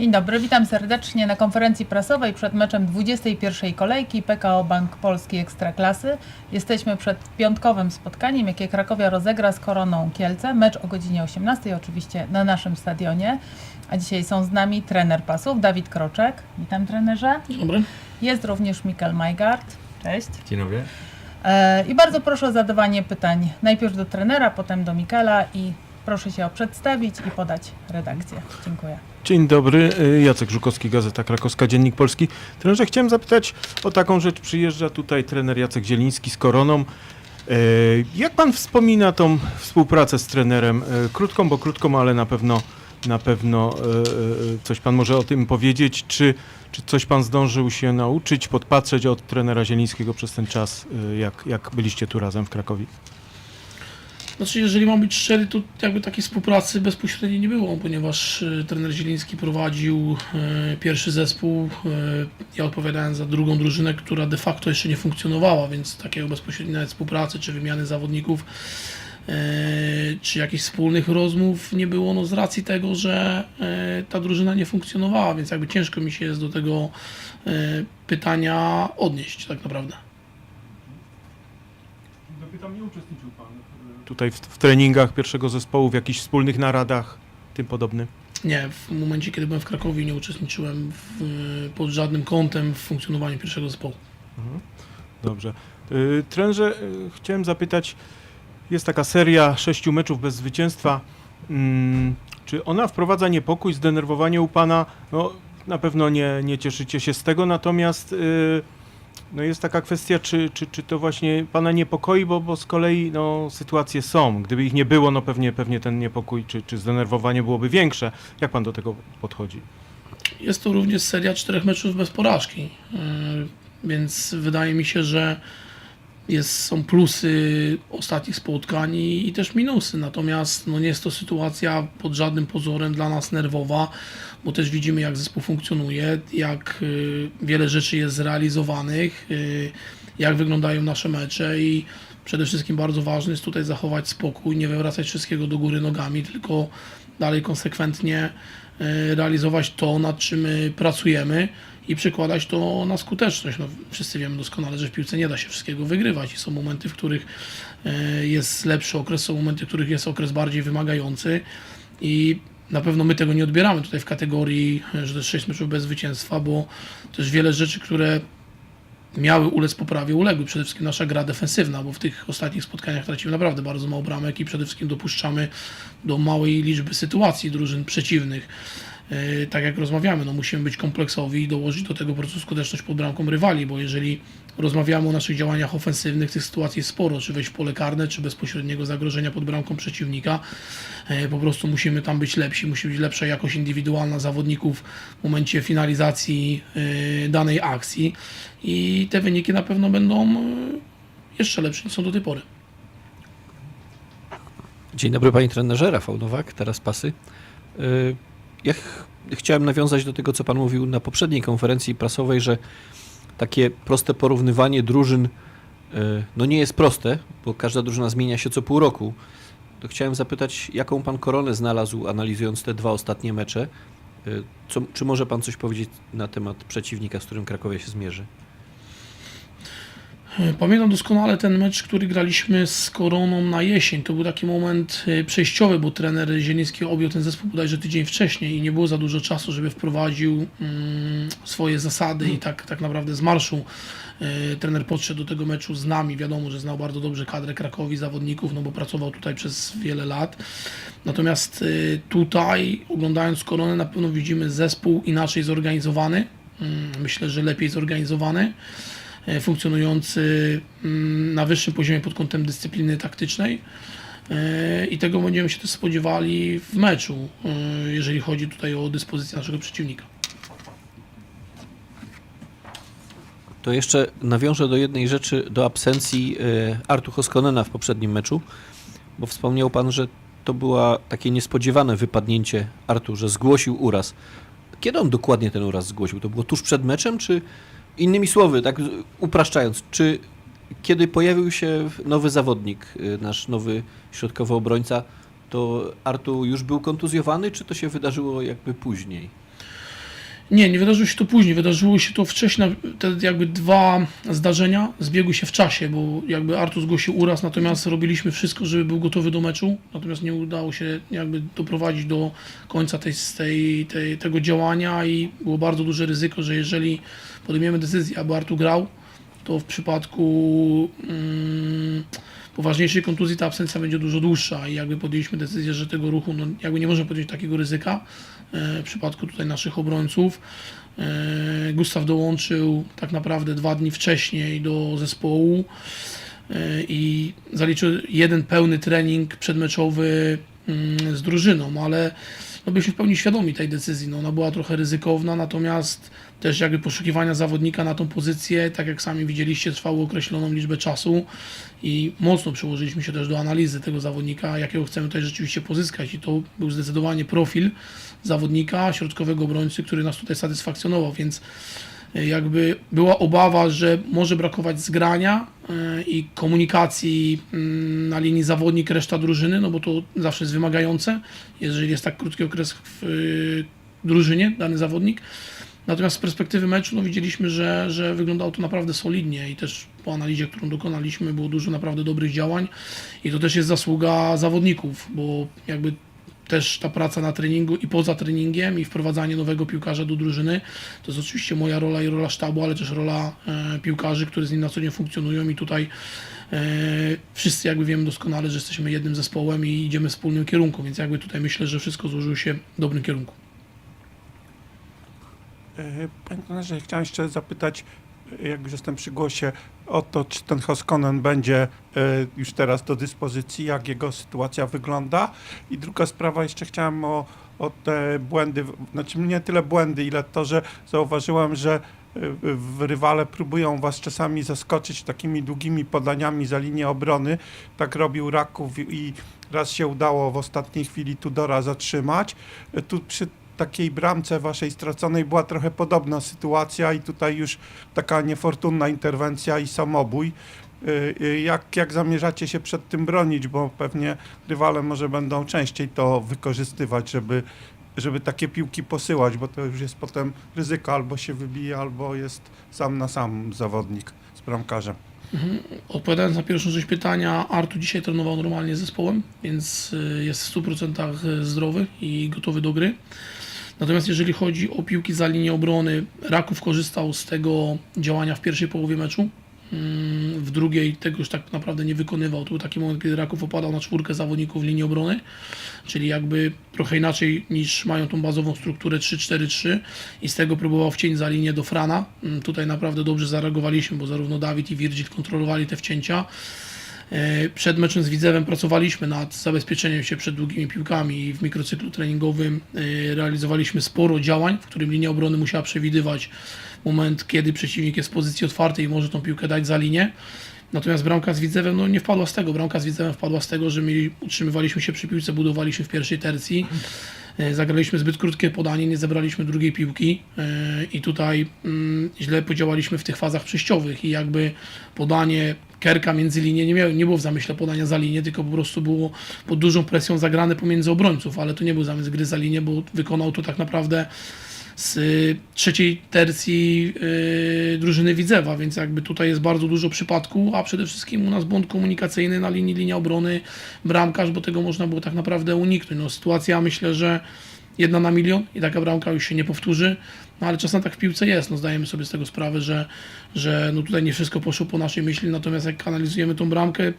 Dzień dobry, witam serdecznie na konferencji prasowej przed meczem 21 kolejki PKO Bank Polski Ekstraklasy. Jesteśmy przed piątkowym spotkaniem, jakie Krakowia rozegra z Koroną Kielce. Mecz o godzinie 18 oczywiście na naszym stadionie. A dzisiaj są z nami trener pasów Dawid Kroczek. Witam trenerze. Dzień dobry. Jest również Mikkel Majgard. Cześć. Dzień dobry. E, I bardzo proszę o zadawanie pytań najpierw do trenera, potem do Mikela i proszę się o przedstawić i podać redakcję. Dziękuję. Dzień dobry, y, Jacek Żukowski, Gazeta Krakowska, Dziennik Polski. Trenerze, chciałem zapytać o taką rzecz. Przyjeżdża tutaj trener Jacek Zieliński z Koroną. Y, Jak pan wspomina tą współpracę z trenerem? Y, Krótką, bo krótką, ale na pewno, na pewno coś pan może o tym powiedzieć. Czy, czy coś pan zdążył się nauczyć, podpatrzeć od trenera Zielińskiego przez ten czas, jak, jak byliście tu razem w Krakowie? Znaczy, jeżeli mam być szczery, to jakby takiej współpracy bezpośredniej nie było, ponieważ e, trener Zieliński prowadził e, pierwszy zespół, e, ja odpowiadałem za drugą drużynę, która de facto jeszcze nie funkcjonowała, więc takiego bezpośredniej współpracy czy wymiany zawodników czy jakichś wspólnych rozmów nie było, no z racji tego, że ta drużyna nie funkcjonowała, więc jakby ciężko mi się jest do tego pytania odnieść tak naprawdę. Zapytam, nie uczestniczył pan tutaj w, w treningach pierwszego zespołu, w jakichś wspólnych naradach, tym podobnym? Nie, w momencie, kiedy byłem w Krakowie, nie uczestniczyłem w, pod żadnym kątem w funkcjonowaniu pierwszego zespołu. Dobrze. Yy, trenerze, yy, chciałem zapytać, jest taka seria sześciu meczów bez zwycięstwa. Mm, czy ona wprowadza niepokój, zdenerwowanie u Pana? No, na pewno nie, nie cieszycie się z tego, natomiast yy, no jest taka kwestia, czy, czy, czy to właśnie Pana niepokoi, bo, bo z kolei no, sytuacje są. Gdyby ich nie było, no pewnie, pewnie ten niepokój czy, czy zdenerwowanie byłoby większe. Jak Pan do tego podchodzi? Jest to również seria czterech meczów bez porażki, yy, więc wydaje mi się, że jest, są plusy ostatnich spotkań i, i też minusy. Natomiast no, nie jest to sytuacja pod żadnym pozorem dla nas nerwowa, bo też widzimy, jak zespół funkcjonuje, jak y, wiele rzeczy jest zrealizowanych, y, jak wyglądają nasze mecze i przede wszystkim bardzo ważne jest tutaj zachować spokój, nie wywracać wszystkiego do góry nogami, tylko dalej konsekwentnie y, realizować to, nad czym my pracujemy i przekładać to na skuteczność. No, wszyscy wiemy doskonale, że w piłce nie da się wszystkiego wygrywać i są momenty, w których jest lepszy okres, są momenty, w których jest okres bardziej wymagający i na pewno my tego nie odbieramy tutaj w kategorii, e, że to jest 6 meczów bez zwycięstwa, bo też wiele rzeczy, które miały ulec poprawie, uległy. Przede wszystkim nasza gra defensywna, bo w tych ostatnich spotkaniach tracimy naprawdę bardzo mało bramek i przede wszystkim dopuszczamy do małej liczby sytuacji drużyn przeciwnych. Yy, tak jak rozmawiamy, no musimy być kompleksowi i dołożyć do tego po prostu skuteczność pod bramką rywali, bo jeżeli rozmawiamy o naszych działaniach ofensywnych, tych sytuacji sporo, czy wejść w pole karne, czy bezpośredniego zagrożenia pod bramką przeciwnika, yy, po prostu musimy tam być lepsi, musi być lepsza jakość indywidualna zawodników w momencie finalizacji yy, danej akcji i te wyniki na pewno będą yy, jeszcze lepsze niż są do tej pory. Dzień dobry panie trenerze, Rafał Nowak, teraz pasy. Ja ch- chciałem nawiązać do tego, co pan mówił na poprzedniej konferencji prasowej, że takie proste porównywanie drużyn y, no nie jest proste, bo każda drużyna zmienia się co pół roku. To chciałem zapytać, jaką pan koronę znalazł analizując te dwa ostatnie mecze? Y, Co, czy może pan coś powiedzieć na temat przeciwnika, z którym Krakowia się zmierzy? Pamiętam doskonale ten mecz, który graliśmy z Koroną na jesień. To był taki moment y, przejściowy, bo trener Zieliński objął ten zespół bodajże tydzień wcześniej i nie było za dużo czasu, żeby wprowadził mm, swoje zasady i tak, tak naprawdę z marszu y, trener podszedł do tego meczu z nami. Wiadomo, że znał bardzo dobrze kadrę Krakowi, zawodników, no bo pracował tutaj przez wiele lat. Natomiast tutaj, oglądając Koronę, na pewno widzimy zespół inaczej zorganizowany. Mm, Myślę, że lepiej zorganizowany e, funkcjonujący mm, na wyższym poziomie pod kątem dyscypliny taktycznej. E, I tego będziemy się też spodziewali w meczu, e, jeżeli chodzi tutaj o dyspozycję naszego przeciwnika. To jeszcze nawiążę do jednej rzeczy, do absencji e, Artu Hoskonena w poprzednim meczu, bo wspomniał Pan, że to było takie niespodziewane wypadnięcie Artu, że zgłosił uraz. Kiedy on dokładnie ten uraz zgłosił? To było tuż przed meczem, czy innymi słowy, tak upraszczając, czy kiedy pojawił się nowy zawodnik, e, nasz nowy środkowy obrońca, to Artu już był kontuzjowany, czy to się wydarzyło jakby później? Nie, nie wydarzyło się to później, wydarzyło się to wcześniej, te jakby dwa zdarzenia. Zbiegły się w czasie, bo jakby Artur zgłosił uraz, natomiast robiliśmy wszystko, żeby był gotowy do meczu, natomiast nie udało się jakby doprowadzić do końca tej, tej, tej, tego działania i było bardzo duże ryzyko, że jeżeli podejmiemy decyzję, aby Artur grał, to w przypadku mm, poważniejszej kontuzji ta absencja będzie dużo dłuższa i jakby podjęliśmy decyzję, że tego ruchu, no jakby nie możemy podjąć takiego ryzyka w przypadku tutaj naszych obrońców. E, Gustaw dołączył tak naprawdę dwa dni wcześniej do zespołu e, i zaliczył jeden pełny trening przedmeczowy mm, z drużyną, ale no byliśmy w pełni świadomi tej decyzji. No, ona była trochę ryzykowna, natomiast też jakby poszukiwania zawodnika na tą pozycję, tak jak sami widzieliście, trwało określoną liczbę czasu i mocno przyłożyliśmy się też do analizy tego zawodnika, jakiego chcemy tutaj rzeczywiście pozyskać i to był zdecydowanie profil zawodnika, środkowego obrońcy, który nas tutaj satysfakcjonował, więc jakby była obawa, że może brakować zgrania y, i komunikacji mm, na linii zawodnik, reszta drużyny, no bo to zawsze jest wymagające, jeżeli jest tak krótki okres w y, drużynie dany zawodnik. Natomiast z perspektywy meczu no, widzieliśmy, że, że wyglądało to naprawdę solidnie i też po analizie, którą dokonaliśmy, było dużo naprawdę dobrych działań i to też jest zasługa zawodników, bo jakby też ta praca na treningu i poza treningiem i wprowadzanie nowego piłkarza do drużyny, to jest oczywiście moja rola i rola sztabu, ale też rola e, piłkarzy, którzy z nim na co dzień funkcjonują i tutaj e, wszyscy jakby wiemy doskonale, że jesteśmy jednym zespołem i idziemy w wspólnym kierunku, więc jakby tutaj myślę, że wszystko złożyło się w dobrym kierunku. E, Panie trenerze, chciałem jeszcze zapytać, e, jak już jestem przy głosie, o to, czy ten Hoskonen będzie e, już teraz do dyspozycji, jak jego sytuacja wygląda. I druga sprawa, jeszcze chciałem o, o te błędy, znaczy nie tyle błędy, ile to, że zauważyłem, że e, rywale próbują was czasami zaskoczyć takimi długimi podaniami za linię obrony. Tak robił Raków i- i raz się udało w ostatniej chwili Tudora zatrzymać. E, Tu przy takiej bramce waszej straconej była trochę podobna sytuacja i tutaj już taka niefortunna interwencja i samobój. Y, y, Jak, jak zamierzacie się przed tym bronić, bo pewnie rywale może będą częściej to wykorzystywać, żeby, żeby takie piłki posyłać, bo to już jest potem ryzyko, albo się wybije, albo jest sam na sam zawodnik z bramkarzem. Odpowiadając na pierwszą część pytania, Artu dzisiaj trenował normalnie z zespołem, więc y, jest w 100% zdrowy i gotowy do gry. Natomiast jeżeli chodzi o piłki za linię obrony, Raków korzystał z tego działania w pierwszej połowie meczu. Mm, W drugiej tego już tak naprawdę nie wykonywał. To był taki moment, kiedy Raków opadał na czwórkę zawodników linii obrony, czyli jakby trochę inaczej niż mają tą bazową strukturę 3-4-3 i z tego próbował wciąć za linię do Frana. Mm, Tutaj naprawdę dobrze zareagowaliśmy, bo zarówno Dawid i Virgil kontrolowali te wcięcia. E, Przed meczem z Widzewem pracowaliśmy nad zabezpieczeniem się przed długimi piłkami i w mikrocyklu treningowym e, realizowaliśmy sporo działań, w którym linia obrony musiała przewidywać moment, kiedy przeciwnik jest w pozycji otwartej i może tą piłkę dać za linię. Natomiast bramka z Widzewem no, nie wpadła z tego. Bramka z Widzewem wpadła z tego, że mieli, utrzymywaliśmy się przy piłce, budowaliśmy w pierwszej tercji. E, Zagraliśmy zbyt krótkie podanie, nie zebraliśmy drugiej piłki e, i tutaj mm, źle podziałaliśmy w tych fazach przejściowych i jakby podanie Kerka między linie nie, miało, nie było w zamyśle podania za linię, tylko po prostu było pod dużą presją zagrane pomiędzy obrońców, ale to nie był zamysł gry za linię, bo wykonał to tak naprawdę z trzeciej tercji y, drużyny Widzewa, więc jakby tutaj jest bardzo dużo przypadku, a przede wszystkim u nas błąd komunikacyjny na linii linia obrony, bramkarz, bo tego można było tak naprawdę uniknąć. No, sytuacja myślę, że jedna na milion i taka bramka już się nie powtórzy, no ale czasem tak w piłce jest, no zdajemy sobie z tego sprawę, że, że no tutaj nie wszystko poszło po naszej myśli, natomiast jak analizujemy tą bramkę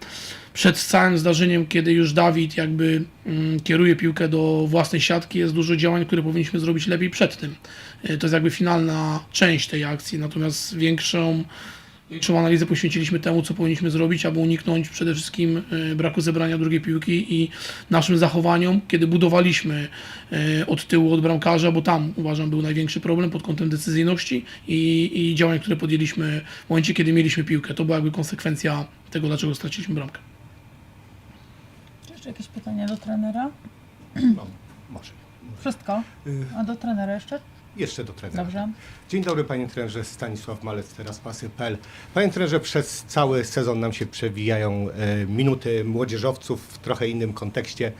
przed całym zdarzeniem, kiedy już Dawid jakby mm, kieruje piłkę do własnej siatki, jest dużo działań, które powinniśmy zrobić lepiej przed tym. Y, To jest jakby finalna część tej akcji, natomiast większą Większą analizę poświęciliśmy temu, co powinniśmy zrobić, aby uniknąć przede wszystkim e, braku zebrania drugiej piłki i naszym zachowaniom, kiedy budowaliśmy e, od tyłu od bramkarza, bo tam uważam był największy problem pod kątem decyzyjności i, i działań, które podjęliśmy w momencie, kiedy mieliśmy piłkę. To była jakby konsekwencja tego, dlaczego straciliśmy bramkę. Czy jeszcze jakieś pytania do trenera? No, może. Wszystko? Y, A do trenera jeszcze? Jeszcze do trenera. Dobrze. Dzień dobry panie trenerze, Stanisław Malec, teraz pasy.pl. Panie trenerze, przez cały sezon nam się przewijają e, minuty młodzieżowców w trochę innym kontekście.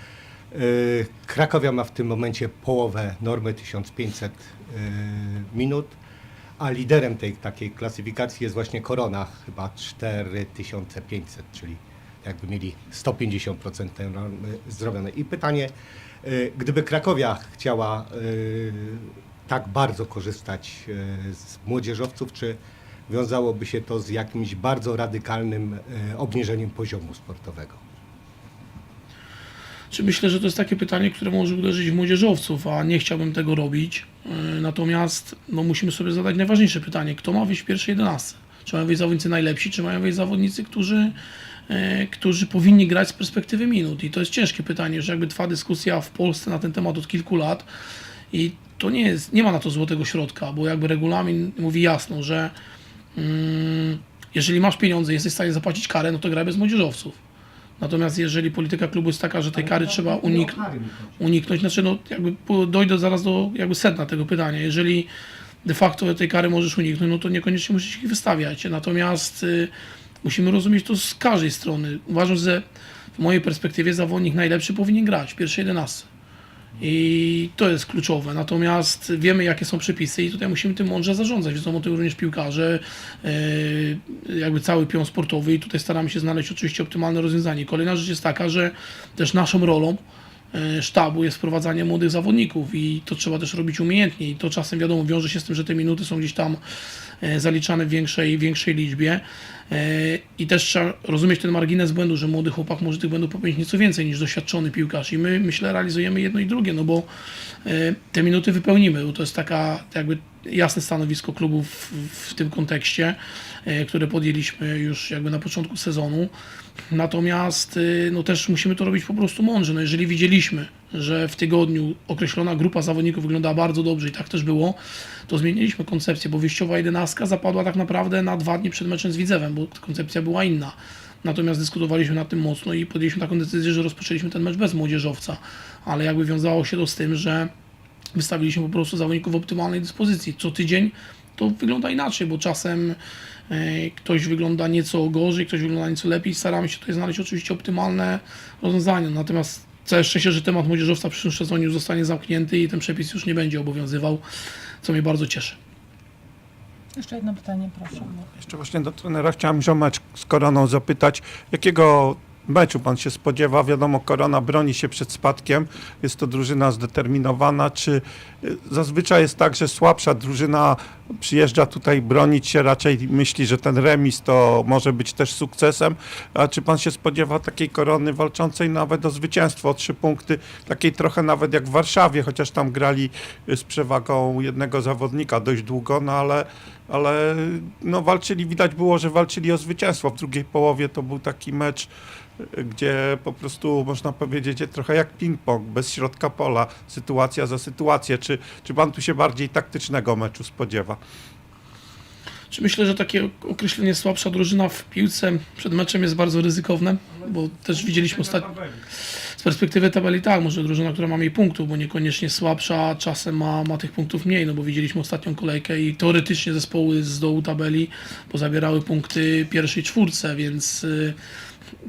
Y, Krakowia ma w tym momencie połowę normy 1500 y, minut, a liderem tej takiej klasyfikacji jest właśnie Korona, chyba 4500, czyli jakby mieli 150% tej normy zrobione. I pytanie, y, gdyby Krakowia chciała y, tak bardzo korzystać y, z młodzieżowców, czy wiązałoby się to z jakimś bardzo radykalnym y, obniżeniem poziomu sportowego? Czy myślę, że to jest takie pytanie, które może uderzyć w młodzieżowców, a nie chciałbym tego robić. Yy, Natomiast no, musimy sobie zadać najważniejsze pytanie, kto ma wyjść w pierwszej 11? Czy mają wyjść zawodnicy najlepsi, czy mają wyjść zawodnicy, którzy, którzy powinni grać z perspektywy minut? I to jest ciężkie pytanie, że jakby trwa dyskusja w Polsce na ten temat od kilku lat i to nie jest, nie ma na to złotego środka, bo jakby regulamin mówi jasno, że mm, jeżeli masz pieniądze, jesteś w stanie zapłacić karę, no to graj bez młodzieżowców. Natomiast jeżeli polityka klubu jest taka, że tej kary trzeba uniknąć, uniknąć, znaczy no jakby dojdę zaraz do jakby sedna tego pytania. Jeżeli de facto tej kary możesz uniknąć, no to niekoniecznie musisz ich wystawiać. Natomiast y, musimy rozumieć to z każdej strony. Uważam, że w mojej perspektywie zawodnik najlepszy powinien grać w pierwszej 11. I to jest kluczowe. Natomiast wiemy, jakie są przepisy, i tutaj musimy tym mądrze zarządzać. Wiedzą o tym również piłkarze, yy, jakby cały pion sportowy, i tutaj staramy się znaleźć oczywiście optymalne rozwiązanie. Kolejna rzecz jest taka, że też naszą rolą yy, sztabu jest wprowadzanie młodych zawodników i to trzeba też robić umiejętnie i to czasem wiadomo wiąże się z tym, że te minuty są gdzieś tam e, zaliczane w większej, większej liczbie. E, i też trzeba rozumieć ten margines błędu, że młody chłopak może tych błędów popełnić nieco więcej niż doświadczony piłkarz. I my myślę realizujemy jedno i drugie, no bo e, te minuty wypełnimy, to jest taka jakby jasne stanowisko klubu w, w tym kontekście, e, które podjęliśmy już jakby na początku sezonu. Natomiast y, no też musimy to robić po prostu mądrze. No jeżeli widzieliśmy, że w tygodniu określona grupa zawodników wyglądała bardzo dobrze i tak też było, to zmieniliśmy koncepcję, bo wyjściowa jedenastka zapadła tak naprawdę na dwa dni przed meczem z Widzewem, bo koncepcja była inna. Natomiast dyskutowaliśmy nad tym mocno i podjęliśmy taką decyzję, że rozpoczęliśmy ten mecz bez młodzieżowca, ale jakby wiązało się to z tym, że wystawiliśmy po prostu zawodników w optymalnej dyspozycji. Co tydzień to wygląda inaczej, bo czasem e, ktoś wygląda nieco gorzej, ktoś wygląda nieco lepiej. Staramy się tutaj znaleźć oczywiście optymalne rozwiązania. Natomiast całe szczęście, że temat młodzieżowca w przyszłym sezonie już zostanie zamknięty i ten przepis już nie będzie obowiązywał, co mnie bardzo cieszy. Jeszcze jedno pytanie, proszę. Jeszcze właśnie do trenera chciałem mecz z Koroną zapytać, jakiego meczu pan się spodziewa? Wiadomo, Korona broni się przed spadkiem, jest to drużyna zdeterminowana. Czy y, zazwyczaj jest tak, że słabsza drużyna przyjeżdża tutaj bronić się, raczej myśli, że ten remis to może być też sukcesem? A czy pan się spodziewa takiej Korony walczącej nawet o zwycięstwo, o trzy punkty, takiej trochę nawet jak w Warszawie, chociaż tam grali y, z przewagą jednego zawodnika dość długo, no ale ale no walczyli, widać było, że walczyli o zwycięstwo. W drugiej połowie to był taki mecz, y, gdzie po prostu można powiedzieć trochę jak ping-pong, bez środka pola, sytuacja za sytuację. Czy, czy pan tu się bardziej taktycznego meczu spodziewa? Czy myślę, że takie określenie słabsza drużyna w piłce przed meczem jest bardzo ryzykowne, bo też widzieliśmy ostatnio z perspektywy tabeli tak, może drużyna, która ma mniej punktów, bo niekoniecznie słabsza czasem ma, ma tych punktów mniej, no bo widzieliśmy ostatnią kolejkę i teoretycznie zespoły z dołu tabeli pozabierały punkty pierwszej czwórce, więc y,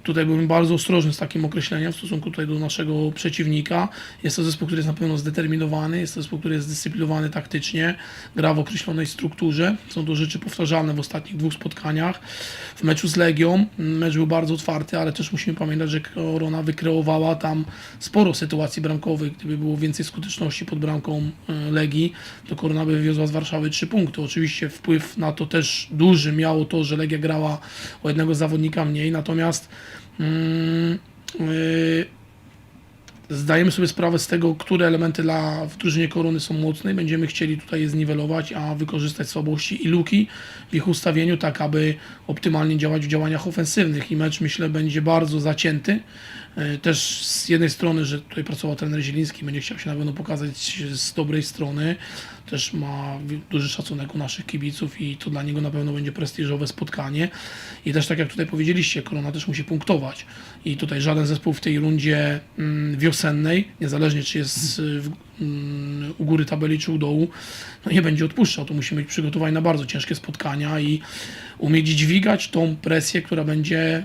tutaj byłbym bardzo ostrożny z takim określeniem w stosunku tutaj do naszego przeciwnika. Jest to zespół, który jest na pewno zdeterminowany, jest to zespół, który jest zdyscyplinowany taktycznie, gra w określonej strukturze. Są to rzeczy powtarzalne w ostatnich dwóch spotkaniach. W meczu z Legią mecz był bardzo otwarty, ale też musimy pamiętać, że Korona wykreowała tam sporo sytuacji bramkowych. Gdyby było więcej skuteczności pod bramką e, Legii, to Korona by wywiozła z Warszawy trzy punkty. Oczywiście wpływ na to też duży miało to, że Legia grała o jednego zawodnika mniej, natomiast mm, yy, zdajemy sobie sprawę z tego, które elementy dla w drużynie Korony są mocne i będziemy chcieli tutaj je zniwelować, a wykorzystać słabości i luki w ich ustawieniu, tak aby optymalnie działać w działaniach ofensywnych i mecz myślę będzie bardzo zacięty. E, Też z jednej strony, że tutaj pracował trener Zieliński, będzie chciał się na pewno pokazać z dobrej strony. Też ma duży szacunek u naszych kibiców i to dla niego na pewno będzie prestiżowe spotkanie. I też tak jak tutaj powiedzieliście, Korona też musi punktować. I tutaj żaden zespół w tej rundzie mm, wiosennej, niezależnie czy jest y, mm, u góry tabeli czy u dołu, no nie będzie odpuszczał. To musimy być przygotowani na bardzo ciężkie spotkania i umieć dźwigać tą presję, która będzie y,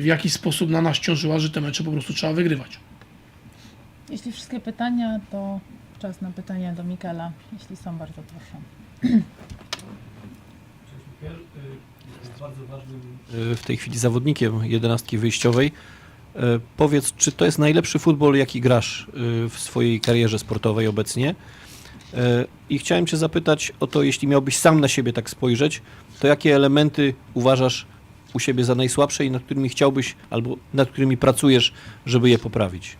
w jakiś sposób na nas ciążyła, że te mecze po prostu trzeba wygrywać. Jeśli wszystkie pytania, to czas na pytania do Mikela. Jeśli są, bardzo proszę. y, w tej chwili zawodnikiem jedenastki wyjściowej. Powiedz, czy to jest najlepszy futbol, jaki grasz y, w swojej karierze sportowej obecnie? Y, I chciałem Cię zapytać o to, jeśli miałbyś sam na siebie tak spojrzeć, to jakie elementy uważasz u siebie za najsłabsze i nad którymi chciałbyś, albo nad którymi pracujesz, żeby je poprawić?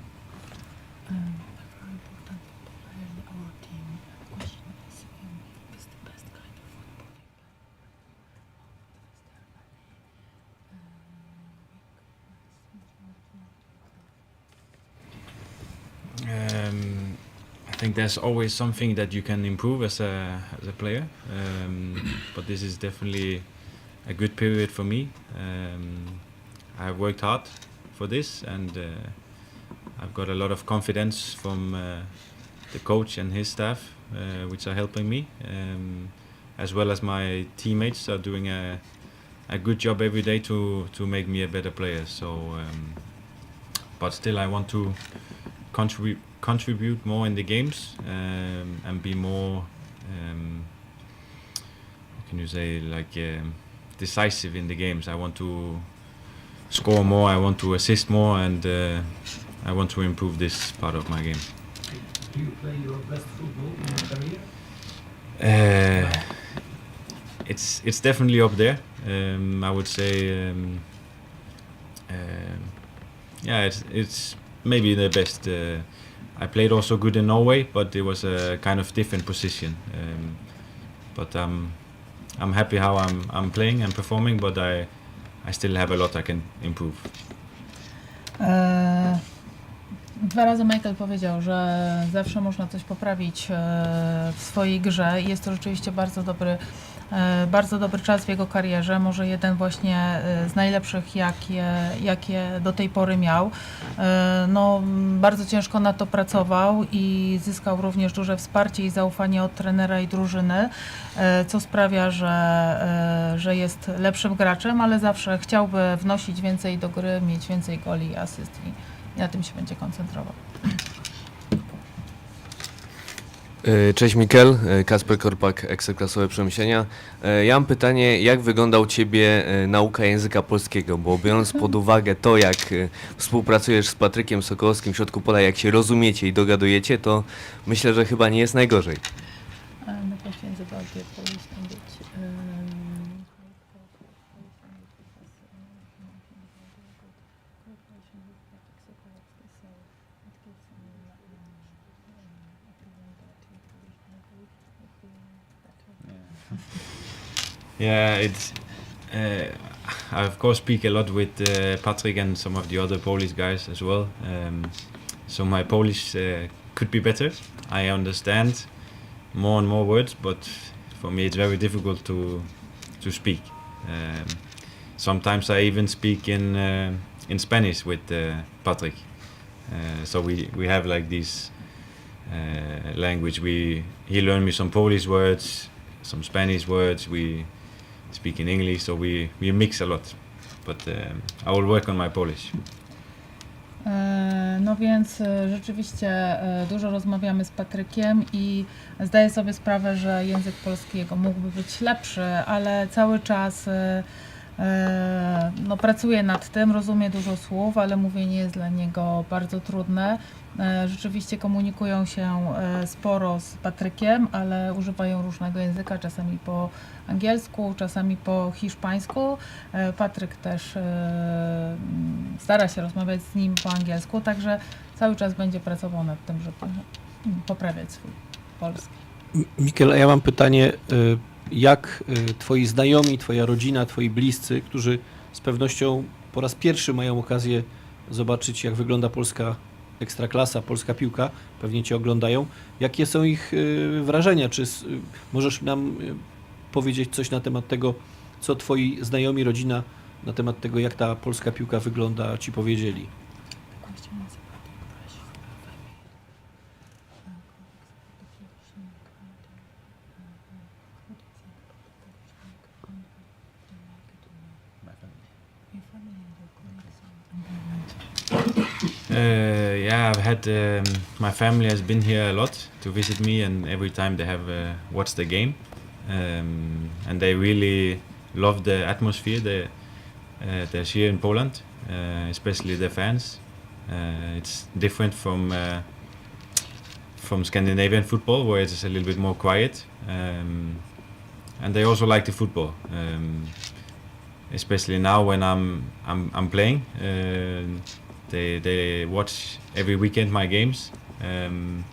Think there's always something that you can improve as a as a player, um, but this is definitely a good period for me. Um, I've worked hard for this, and uh, I've got a lot of confidence from uh, the coach and his staff, uh, which are helping me, um, as well as my teammates are doing a a good job every day to to make me a better player. So, um, but still, I want to contribute contribute more in the games um, and be more um, what can you say like um, decisive in the games. I want to score more I want to assist more and uh, I want to improve this part of my game. Do you play your best football in your career? uh, it's it's definitely up there. Um, I would say um, um, yeah it's it's maybe the best uh, I played also good in Norway but it was a kind of different position. Um, but um, I'm happy how I'm I'm playing and performing but I I still have a lot I can improve. Eee, Dwa razy Michael powiedział, że zawsze można coś poprawić e, w swojej grze. I jest to rzeczywiście bardzo dobry, e, bardzo dobry czas w jego karierze. Może jeden właśnie e, z najlepszych, jakie, jakie do tej pory miał. E, No, bardzo ciężko na to pracował i zyskał również duże wsparcie i zaufanie od trenera i drużyny, e, co sprawia, że, e, że jest lepszym graczem, ale zawsze chciałby wnosić więcej do gry, mieć więcej goli i asyst i na tym się będzie koncentrował. E, Cześć Mikel, E, Kasper Korpak, Ekstraklasowe Przemyślenia. E, Ja mam pytanie, jak wygląda u Ciebie nauka języka polskiego, bo biorąc pod uwagę to, jak współpracujesz z Patrykiem Sokołowskim w środku pola, jak się rozumiecie i dogadujecie, to myślę, że chyba nie jest najgorzej. The question is about yeah it's uh, I of course speak a lot with uh, Patrick and some of the other Polish guys as well um, so my Polish uh, could be better. I understand more and more words but for me it's very difficult to to speak. Um, sometimes I even speak in uh, in Spanish with uh, Patrick. Uh, so we we have like this uh, language. We he learned me some Polish words some Spanish words. We speak in English so we we mix a lot. But um, I will work on my Polish. E, No więc e, rzeczywiście e, dużo rozmawiamy z Patrykiem i zdaję sobie sprawę, że język polski jego mógłby być lepszy, ale cały czas e, no, pracuje nad tym, rozumie dużo słów, ale mówienie jest dla niego bardzo trudne. E, Rzeczywiście komunikują się e, sporo z Patrykiem, ale używają różnego języka, czasami po angielsku, czasami po hiszpańsku. E, Patryk też e, stara się rozmawiać z nim po angielsku, także cały czas będzie pracował nad tym, żeby poprawiać swój polski. Mikel, ja mam pytanie, y, jak y, twoi znajomi, twoja rodzina, twoi bliscy, którzy z pewnością po raz pierwszy mają okazję zobaczyć, jak wygląda polska ekstraklasa, polska piłka, pewnie cię oglądają. Jakie są ich y, wrażenia? Czy y, możesz nam powiedzieć coś na temat tego, co twoi znajomi, rodzina na temat tego, jak ta polska piłka wygląda, ci powiedzieli? I've had um, my family has been here a lot to visit me, and every time they have uh, watched the game, um, and they really love the atmosphere. They uh, there's here in Poland, uh, especially the fans. Uh, it's different from uh, from Scandinavian football, where it's a little bit more quiet, um, and they also like the football. Um, especially now when I'm I'm, I'm playing, uh, they they watch every weekend my games, um,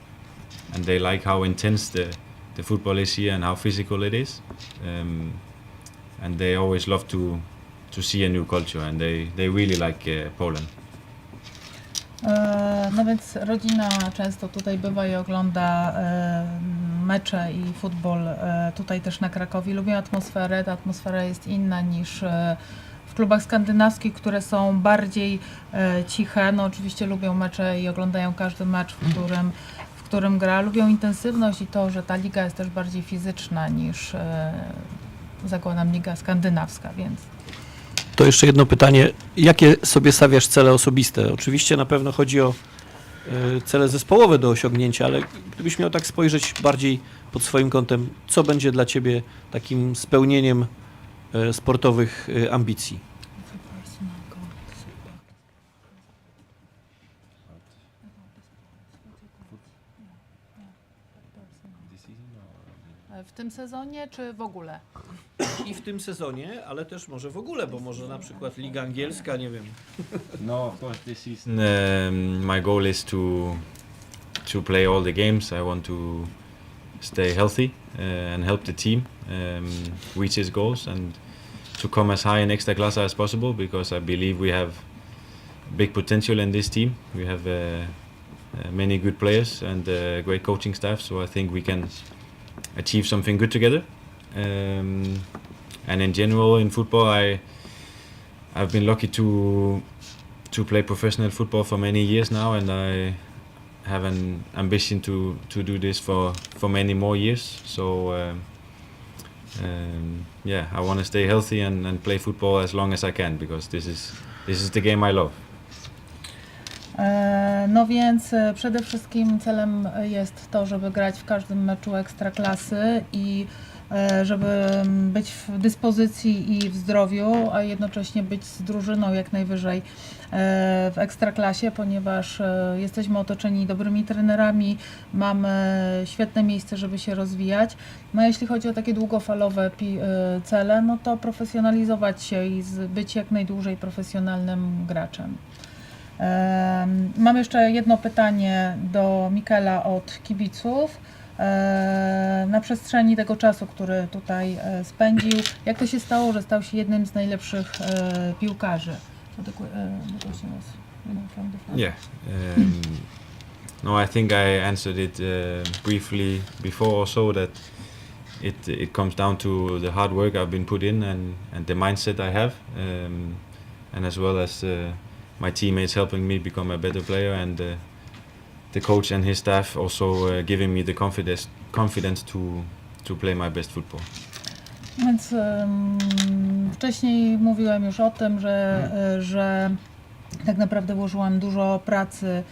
and they like how intense the the football is here and how physical it is, um, and they always love to to see a new culture, and they they really like uh, Poland. E, No więc rodzina często tutaj bywa i ogląda e, mecze i futbol e, tutaj też na Krakowie. Lubią atmosferę. Ta atmosfera jest inna niż klubach skandynawskich, które są bardziej e, ciche. No oczywiście lubią mecze i oglądają każdy mecz, w którym, w którym gra. Lubią intensywność i to, że ta liga jest też bardziej fizyczna niż e, zakładam liga skandynawska, więc To jeszcze jedno pytanie. Jakie sobie stawiasz cele osobiste? Oczywiście na pewno chodzi o e, cele zespołowe do osiągnięcia, ale gdybyś miał tak spojrzeć bardziej pod swoim kątem, co będzie dla Ciebie takim spełnieniem e, sportowych e, ambicji? Tym sezonie czy w ogóle? I w tym sezonie, ale też może w ogóle, bo może na przykład Liga Angielska, nie wiem. No, of course, this season um, my goal is to to play all the games. I want to stay healthy uh, and help the team um, reach its goals and to come as high in Ekstraklasa as possible because I believe we have big potential in this team. We have uh, uh, many good players and uh, great coaching staff, so I think we can achieve something good together. Um, and in general, in football, I I've been lucky to to play professional football for many years now, and I have an ambition to, to do this for, for many more years. So um, um, yeah, I want to stay healthy and, and play football as long as I can because this is this is the game I love. E, No więc e, przede wszystkim celem jest to, żeby grać w każdym meczu ekstraklasy i e, żeby mm, być w dyspozycji i w zdrowiu, a jednocześnie być z drużyną jak najwyżej w ekstraklasie, ponieważ jesteśmy otoczeni dobrymi trenerami, mamy świetne miejsce, żeby się rozwijać. No a jeśli chodzi o takie długofalowe cele, no to profesjonalizować się i być jak najdłużej profesjonalnym graczem. Mam jeszcze jedno pytanie do Mikela od kibiców. Na przestrzeni tego czasu, który tutaj e, spędził, jak to się stało, że stał się jednym z najlepszych e, piłkarzy? E. Yeah. Um, no, I think I answered it uh, briefly before also that it it comes down to the hard work I've been put in and, and the mindset I have, um, and as well as uh, my teammates helping me become a better player and uh, the coach and his staff also uh, giving me the confidence confidence to to play my best football. Więc em, wcześniej mówiłem już o tym, że, e, że tak naprawdę włożyłam dużo pracy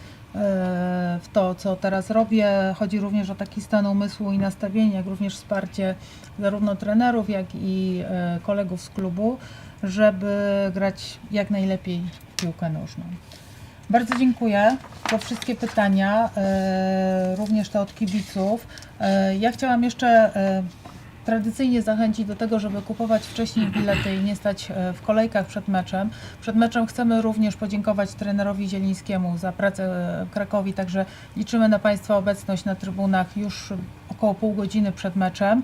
w to, co teraz robię. Chodzi również o taki stan umysłu i nastawienie, jak również wsparcie zarówno trenerów, jak i e, kolegów z klubu, żeby grać jak najlepiej piłkę nożną. Bardzo dziękuję za wszystkie pytania, e, również te od kibiców. E, ja chciałam jeszcze e, tradycyjnie zachęcić do tego, żeby kupować wcześniej bilety i nie stać e, w kolejkach przed meczem. Przed meczem chcemy również podziękować trenerowi Zielińskiemu za pracę w Krakowi, także liczymy na Państwa obecność na trybunach już około pół godziny przed meczem.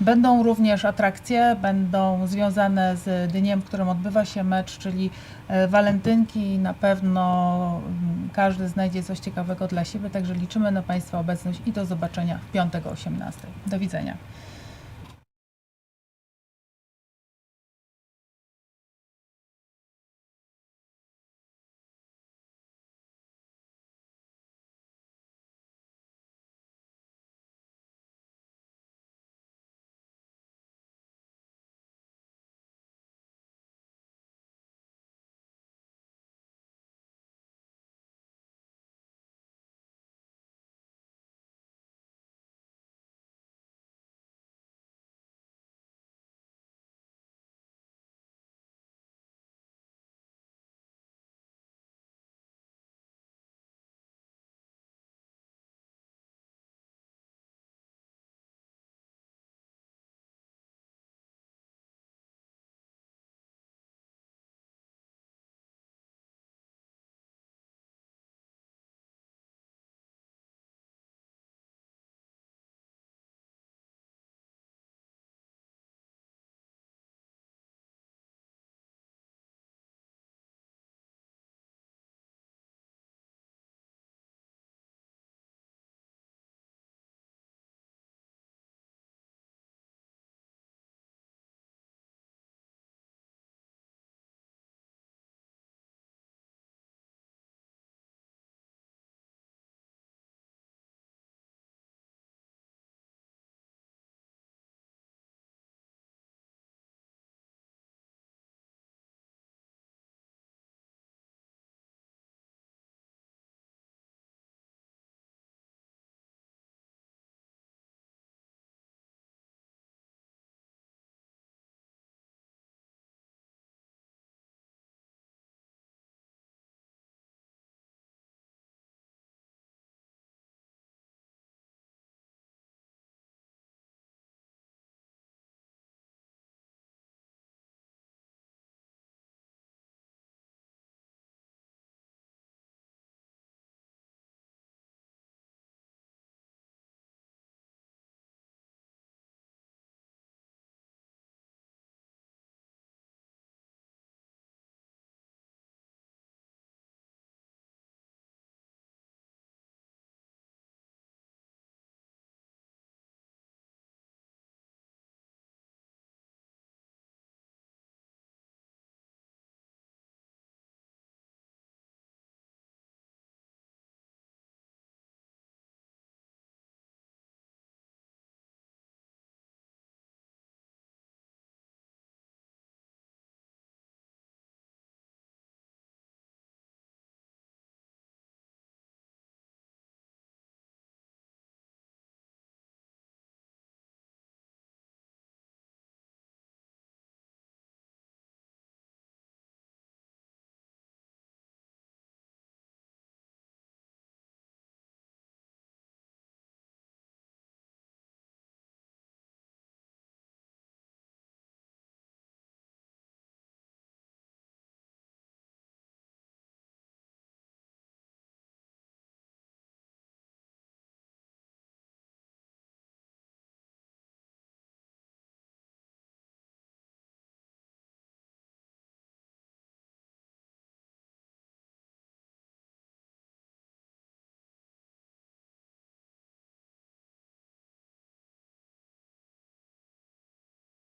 Będą również atrakcje, będą związane z dniem, w którym odbywa się mecz, czyli e, walentynki. Na pewno mm, każdy znajdzie coś ciekawego dla siebie, także liczymy na Państwa obecność i do zobaczenia w piątek o 18. Do widzenia.